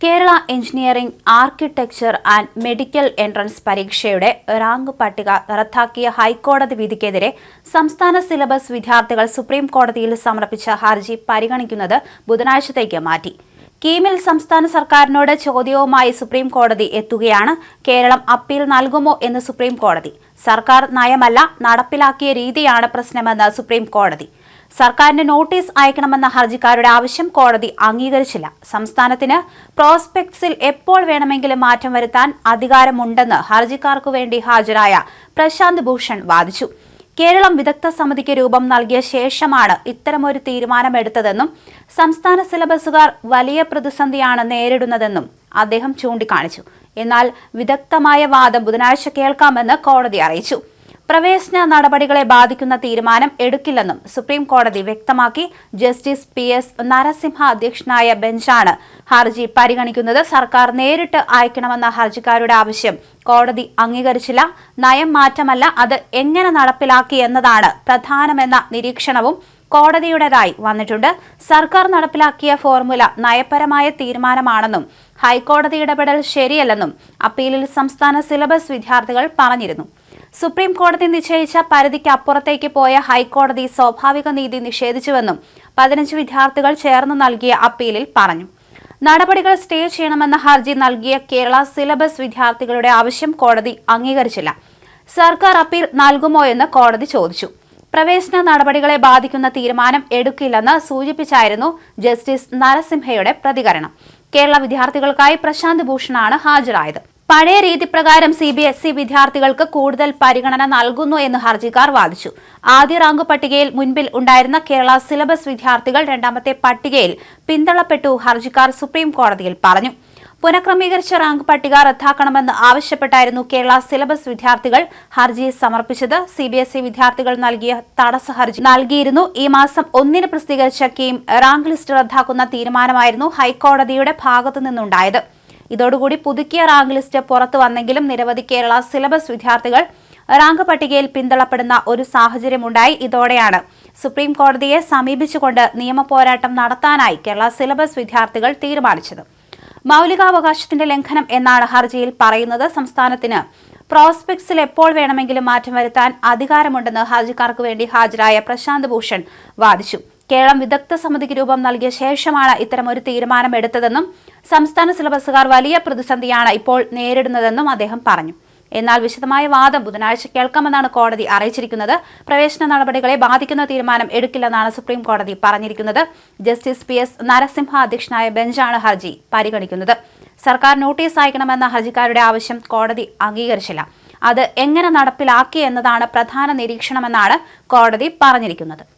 Kerala engineering architecture and medical entrance പരീക്ഷയുടെ rank പട്ടിക റദ്ദാക്കിയ ഹൈക്കോടതി വിധിക്കെതിരെ സംസ്ഥാന സിലബസ് വിദ്യാർത്ഥികൾ സുപ്രീം കോടതിയിൽ സമർപ്പിച്ച ഹർജി പരിഗണിക്കുന്നത് ബുധനാഴ്ചത്തേക്ക് മാറ്റി. കീമിൽ സംസ്ഥാന സർക്കാരിനോട് ചോദ്യവുമായി സുപ്രീം കോടതി എത്തുകയാണ്. കേരളം അപ്പീൽ നൽകുമോ എന്ന് സുപ്രീം കോടതി. സർക്കാർ നയമല്ല നടപ്പിലാക്കിയ രീതിയാണ് പ്രശ്നമെന്ന് സുപ്രീം കോടതി. സർക്കാരിന് നോട്ടീസ് അയക്കണമെന്ന ഹർജിക്കാരുടെ ആവശ്യം കോടതി അംഗീകരിച്ചില്ല. സംസ്ഥാനത്തിന് പ്രോസ്പെക്ട്സിൽ എപ്പോൾ വേണമെങ്കിലും മാറ്റം വരുത്താൻ അധികാരമുണ്ടെന്ന് ഹർജിക്കാർക്കു വേണ്ടി ഹാജരായ പ്രശാന്ത് ഭൂഷൺ വാദിച്ചു. കേരളം വിദഗ്ധ സമിതിക്ക് രൂപം നൽകിയ ശേഷമാണ് ഇത്തരമൊരു തീരുമാനമെടുത്തതെന്നും സംസ്ഥാന സിലബസുകാർ വലിയ പ്രതിസന്ധിയാണ് നേരിടുന്നതെന്നും അദ്ദേഹം ചൂണ്ടിക്കാണിച്ചു. എന്നാൽ വിദഗ്ധമായ വാദം ബുധനാഴ്ച കേൾക്കാമെന്ന് കോടതി അറിയിച്ചു. പ്രവേശന നടപടികളെ ബാധിക്കുന്ന തീരുമാനം എടുക്കില്ലെന്നും സുപ്രീം കോടതി വ്യക്തമാക്കി ജസ്റ്റിസ് പി എസ് നരസിംഹ അധ്യക്ഷനായ ബെഞ്ചാണ് ഹർജി പരിഗണിക്കുന്നത് സർക്കാർ നേരിട്ട് അയക്കണമെന്ന ഹർജിക്കാരുടെ ആവശ്യം. കോടതി അംഗീകരിച്ചില്ല. നയം മാറ്റമല്ല. അത് എങ്ങനെ നടപ്പിലാക്കി എന്നതാണ് പ്രധാനമെന്ന നിരീക്ഷണവും കോടതിയുടേതായി വന്നിട്ടുണ്ട്. സർക്കാർ നടപ്പിലാക്കിയ ഫോർമുല നയപരമായ തീരുമാനമാണെന്നും ഹൈക്കോടതി ഇടപെടൽ ശരിയല്ലെന്നും അപ്പീലിൽ സംസ്ഥാന സിലബസ് വിദ്യാർത്ഥികൾ പറഞ്ഞിരുന്നു. സുപ്രീം കോടതി നിശ്ചയിച്ച പരിധിക്ക് അപ്പുറത്തേക്ക് പോയ ഹൈക്കോടതി സ്വാഭാവിക നീതി നിഷേധിച്ചുവെന്നും പതിനഞ്ച് വിദ്യാർത്ഥികൾ ചേർന്ന് നൽകിയ അപ്പീലിൽ പറഞ്ഞു. നടപടികൾ സ്റ്റേ ചെയ്യണമെന്ന ഹർജി നൽകിയ കേരള സിലബസ് വിദ്യാർത്ഥികളുടെ ആവശ്യം കോടതി അംഗീകരിച്ചില്ല. സർക്കാർ അപ്പീൽ നൽകുമോ എന്ന് കോടതി ചോദിച്ചു. പ്രവേശന നടപടികളെ ബാധിക്കുന്ന തീരുമാനം എടുക്കില്ലെന്ന് സൂചിപ്പിച്ചായിരുന്നു ജസ്റ്റിസ് നരസിംഹയുടെ പ്രതികരണം. കേരള വിദ്യാർത്ഥികൾക്കായി പ്രശാന്ത് ഭൂഷണാണ് ഹാജരായത്. പഴയ രീതി പ്രകാരം സി ബി എസ് ഇ വിദ്യാർത്ഥികൾക്ക് കൂടുതൽ പരിഗണന നൽകുന്നു എന്ന് ഹർജിക്കാർ വാദിച്ചു. ആദ്യ റാങ്ക് പട്ടികയിൽ മുൻപിൽ ഉണ്ടായിരുന്ന കേരള സിലബസ് വിദ്യാർത്ഥികൾ രണ്ടാമത്തെ പട്ടികയിൽ പിന്തള്ളപ്പെട്ടു ഹർജിക്കാർ സുപ്രീം കോടതിയിൽ പറഞ്ഞു. പുനഃക്രമീകരിച്ച റാങ്ക് പട്ടിക റദ്ദാക്കണമെന്ന് ആവശ്യപ്പെട്ടായിരുന്നു കേരള സിലബസ് വിദ്യാർത്ഥികൾ ഹർജി സമർപ്പിച്ചത്. സി ബി എസ് ഇ വിദ്യാർത്ഥികൾ നൽകിയ തടസ്സ ഹർജി നൽകിയിരുന്നു. ഈ മാസം ഒന്നിന് പ്രസിദ്ധീകരിച്ച കീം റാങ്ക് ലിസ്റ്റ് റദ്ദാക്കുന്ന തീരുമാനമായിരുന്നു ഹൈക്കോടതിയുടെ ഭാഗത്തു നിന്നുണ്ടായത് ഇതോടുകൂടി പുതുക്കിയ റാങ്ക് ലിസ്റ്റ് പുറത്തു വന്നെങ്കിലും നിരവധി കേരള സിലബസ് വിദ്യാർത്ഥികൾ റാങ്ക് പട്ടികയിൽ പിന്തള്ളപ്പെടുന്ന ഒരു സാഹചര്യമുണ്ടായി. ഇതോടെയാണ് സുപ്രീം കോടതിയെ സമീപിച്ചുകൊണ്ട് നിയമപോരാട്ടം നടത്താനായി കേരള സിലബസ് വിദ്യാർത്ഥികൾ തീരുമാനിച്ചത്. മൗലികാവകാശത്തിന്റെ ലംഘനം എന്നാണ് ഹർജിയിൽ പറയുന്നത്. സംസ്ഥാനത്തിന് പ്രോസ്പെക്ട്സിൽ എപ്പോൾ വേണമെങ്കിലും മാറ്റം വരുത്താൻ അധികാരമുണ്ടെന്ന് ഹർജിക്കാർക്ക് വേണ്ടി ഹാജരായ പ്രശാന്ത് ഭൂഷൺ വാദിച്ചു. കേരളം വിദഗ്ധ സമിതിക്ക് രൂപം നൽകിയ ശേഷമാണ് ഇത്തരമൊരു തീരുമാനം എടുത്തതെന്നും സംസ്ഥാന സിലബസുകാർ വലിയ പ്രതിസന്ധിയാണ് ഇപ്പോൾ നേരിടുന്നതെന്നും അദ്ദേഹം പറഞ്ഞു. എന്നാൽ വിശദമായ വാദം ബുധനാഴ്ച കേൾക്കാമെന്നാണ് കോടതി അറിയിച്ചിരിക്കുന്നത്. പ്രവേശന നടപടികളെ ബാധിക്കുന്ന തീരുമാനം എടുക്കില്ലെന്നാണ് സുപ്രീം കോടതി പറഞ്ഞിരിക്കുന്നത്. ജസ്റ്റിസ് പി എസ് നരസിംഹ അധ്യക്ഷനായ ബെഞ്ചാണ് ഹർജി പരിഗണിക്കുന്നത്. സർക്കാർ നോട്ടീസ് അയക്കണമെന്ന ഹർജിക്കാരുടെ ആവശ്യം കോടതി അംഗീകരിച്ചില്ല. അത് എങ്ങനെ നടപ്പിലാക്കി എന്നതാണ് പ്രധാന നിരീക്ഷണമെന്നാണ് കോടതി പറഞ്ഞിരിക്കുന്നത്.